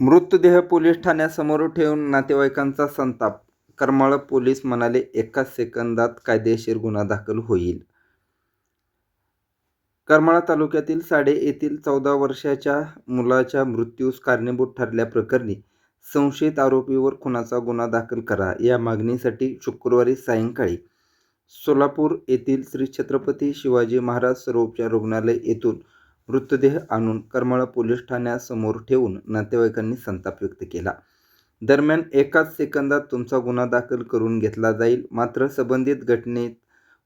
मृतदेह पोलीस ठाण्यासमोर ठेवून नातेवाईकांचा संताप. करमाळ पोलीस म्हणाले एकाच सेकंदात कायदेशीर गुन्हा दाखल होईल. करमाळा तालुक्यातील साडे येथील चौदा वर्षाच्या मुलाच्या मृत्यूस कारणीभूत ठरल्याप्रकरणी संशयित आरोपीवर खुनाचा गुन्हा दाखल करा. या मागणीसाठी शुक्रवारी सायंकाळी सोलापूर येथील श्री छत्रपती शिवाजी महाराज सर्वोपचार रुग्णालय येथून मृतदेह आणून करमाळा पोलीस ठाण्यासमोर ठेवून नातेवाईकांनी संताप व्यक्त केला. दरम्यान एकाच सेकंदात तुमचा गुन्हा दाखल करून घेतला जाईल. मात्र संबंधित घटनेत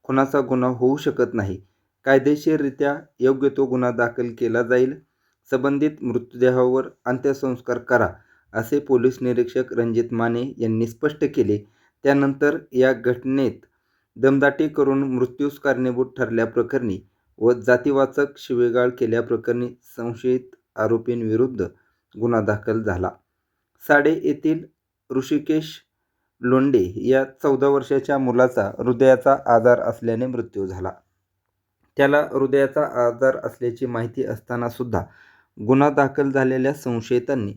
खुनाचा गुन्हा होऊ शकत नाही. कायदेशीररित्या योग्य तो गुन्हा दाखल केला जाईल. संबंधित मृतदेहावर अंत्यसंस्कार करा असे पोलीस निरीक्षक रणजित माने यांनी स्पष्ट केले. त्यानंतर या घटनेत दमदाटी करून मृत्यूस कारणीभूत ठरल्याप्रकरणी व जातीवाचक शिवेगाळ केल्याप्रकरणी संशयित आरोपींविरुद्ध गुन्हा दाखल झाला. साडे येथील ऋषिकेश लोंडे या चौदा वर्षाच्या मुलाचा हृदयाचा आजार असल्याने मृत्यू झाला. त्याला हृदयाचा आजार असल्याची माहिती असतानासुद्धा गुन्हा दाखल झालेल्या संशयितांनी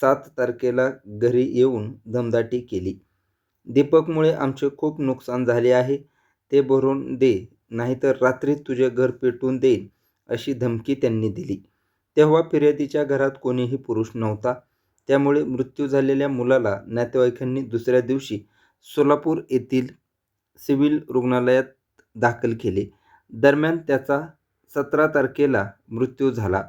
सात तारखेला घरी येऊन दमदाटी केली. दीपकमुळे आमचे खूप नुकसान झाले आहे. ते भरून दे. नाहीतर रात्री तुझे घर पेटवून देईन अशी धमकी त्यांनी दिली. तेव्हा फिर्यादीच्या घरात कोणीही पुरुष नव्हता. त्यामुळे मृत्यू झालेल्या मुलाला नातेवाईकांनी दुसऱ्या दिवशी सोलापूर येथील सिव्हिल रुग्णालयात दाखल केले. दरम्यान त्याचा सतरा तारखेला मृत्यू झाला.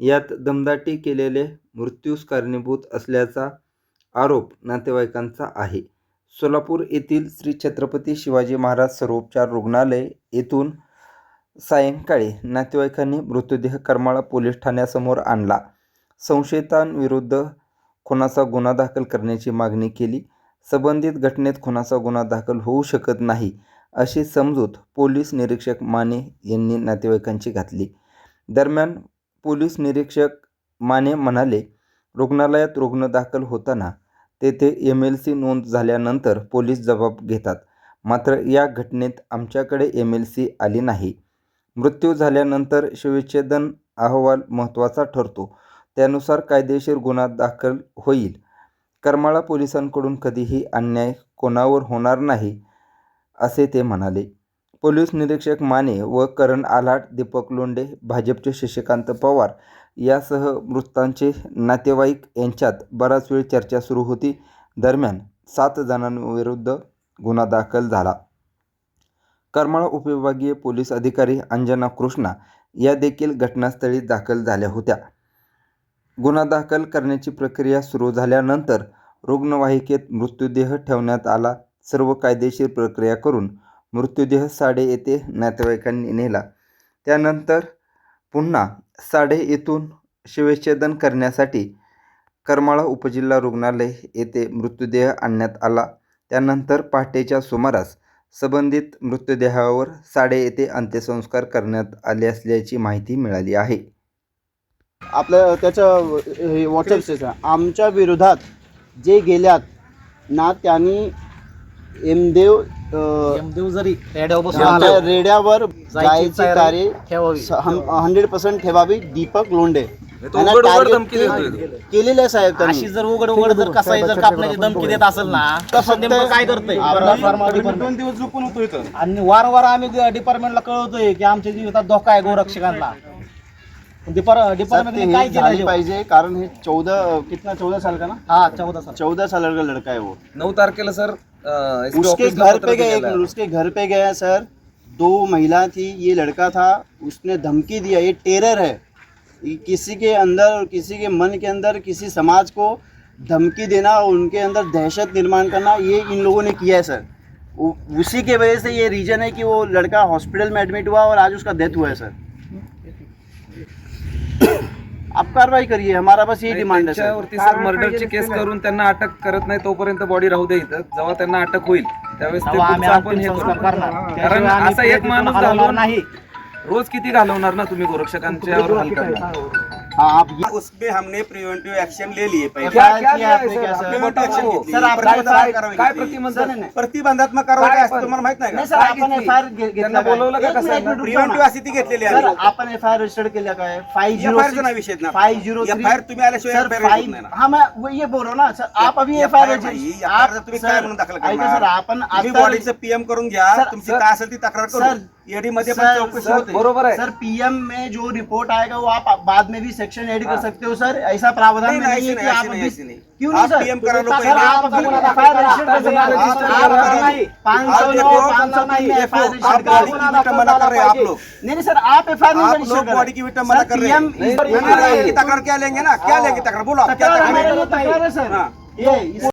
यात दमदाटी केलेले मृत्यूस कारणीभूत असल्याचा आरोप नातेवाईकांचा आहे. सोलापूर येथील श्री छत्रपती शिवाजी महाराज सर्वोपचार रुग्णालय येथून सायंकाळी नातेवाईकांनी मृतदेह करमाळा पोलीस ठाण्यासमोर आणला. संशयितांविरुद्ध खुनाचा गुन्हा दाखल करण्याची मागणी केली. संबंधित घटनेत खुनाचा गुन्हा दाखल होऊ शकत नाही अशी समजूत पोलीस निरीक्षक माने यांनी नातेवाईकांची घातली. दरम्यान पोलीस निरीक्षक माने म्हणाले रुग्णालयात रुग्ण दाखल होताना तेथे एम एल सी नोंद झाल्यानंतर पोलीस जबाब घेतात. मात्र या घटनेत आमच्याकडे एम एल सी आली नाही. मृत्यू झाल्यानंतर शिवच्छेदन अहवाल महत्त्वाचा ठरतो. त्यानुसार कायदेशीर गुन्हा दाखल होईल. करमाळा पोलिसांकडून कधीही अन्याय कोणावर होणार नाही असे ते म्हणाले. पोलीस निरीक्षक माने व करण आल्हाट दीपक लोंडे भाजपचे शशिकांत पवार यासह मृतांचे नातेवाईक यांच्यात बराच वेळ चर्चा सुरू होती. दरम्यान सात जणांविरुद्ध गुन्हा दाखल झाला. करमाळा उपविभागीय पोलीस अधिकारी अंजना कृष्णा या देखील घटनास्थळी दाखल झाल्या होत्या. गुन्हा दाखल करण्याची प्रक्रिया सुरू झाल्यानंतर रुग्णवाहिकेत मृत्यूदेह ठेवण्यात आला. सर्व कायदेशीर प्रक्रिया करून मृत्यूदेह साडे येथे नातेवाईकांनी नेला. त्यानंतर पुन्हा साडे येथून शिवच्छेदन करण्यासाठी करमाळा उपजिल्हा रुग्णालय येथे मृतदेह आणण्यात आला. त्यानंतर पहाटेच्या सुमारास संबंधित मृतदेहावर साडे येथे अंत्यसंस्कार करण्यात आले असल्याची माहिती मिळाली आहे. आपल्या त्याचं हे व्हॉट्सअप आमच्या विरोधात जे गेल्यात ना त्यांनी एमदेव यमदेव जरी रेड्यावर बसून आमच्या आला रेड्यावर जायची तयारी तारीख ठेवावी. हंड्रेड पर्सेंट ठेवावी दीपक लोंढे. तो त्यांना उघड उघड target धमकी ते देतोय तो. केलेलं आहे साहेब अशी जर उघड उघड जर कसाही जर कापण्याची धमकी देत असेल ना तर नेमकं काय करतोय? दोन दिवस झोपून होतो इथं. आणि वारंवार आम्ही डिपार्टमेंटला कळवतोय की आमच्या जीवितात धोका आहे गोरक्षकांना डिपार्टमेंटने काय झाली केलं पाहिजे कारण हे चौदा कितना चौदह साल का ना? हा चौदा साल. चौदह साल का लड़का है वो. नऊ तारखेला सर उसके घर पत्र पे गए उसके घर पे गया सर। दो महिला थी ये लड़का था उसने धमकी दिया ये टेरर है। किसी के अंदर और किसी के मन के अंदर किसी समाज को धमकी देना और उनके अंदर दहशत निर्माण करना ये इन लोगों ने किया है सर। उसी के वजह से ये रीजन है कि वो लड़का हॉस्पिटल में एडमिट हुआ और आज उसका डेथ हुआ है सर। आप कार्रवाई करिए हमारा बस ये आणि डिमांड है सर त्यांच्यावरती सर मर्डरची केस करून त्यांना अटक करत नाही तोपर्यंत बॉडी राहू दे इथं. जेव्हा त्यांना अटक होईल त्यावेळेस ते तेव्हा आम्ही पुढचं आपण अंतिम हे संस्कार करू. करणार. कारण त्याशिवाय आम्ही असा एक प्रेतीतून माणूस घालवून नाही. रोज किती घालवणार ना तुम्ही गोरक्षकांच्यावर हल्ला करणार आप ये उसमें हमने प्रिवेंटिव एक्शन ले लिए पहले। है, प्रतिबंधात्मक कारवाई असते? तुम्हाला माहीत नाही का? आपण? एफ आय प्रिव्हेंटिव्ह घेतलेली सर आहे आपण एफ आय आर रजिस्टर केल्या काय? फाईव्ह झिरो नाही विषय ना. फाईव्ह झिरो FIR तुम्ही आल्याशिवाय. हाँ मैं वो ये बोल ना सर आप अभी एफ आय तुम्ही काय म्हणून दाखल ऐका सर आपण बॉडीचं पीएम करून घ्या तुमची काय असेल ती तक्रार करू ईडी मध्ये पण चौकशी होते. बरोबर आहे. सर पीएम में जो रिपोर्ट आएगा वो आप बाद में भी सेक्शन ऐड कर सकते हो सर. ऐसा प्रावधान नहीं, में नहीं, है कि आप। क्यों नहीं आप सर। आप नहीं। सर आप एफ आई आर। बॉडी की कर रहे हैं. तक्रार क्या लेंगे ना? क्या लेंगे तक्रार? बोलो तक्रार है सर। ये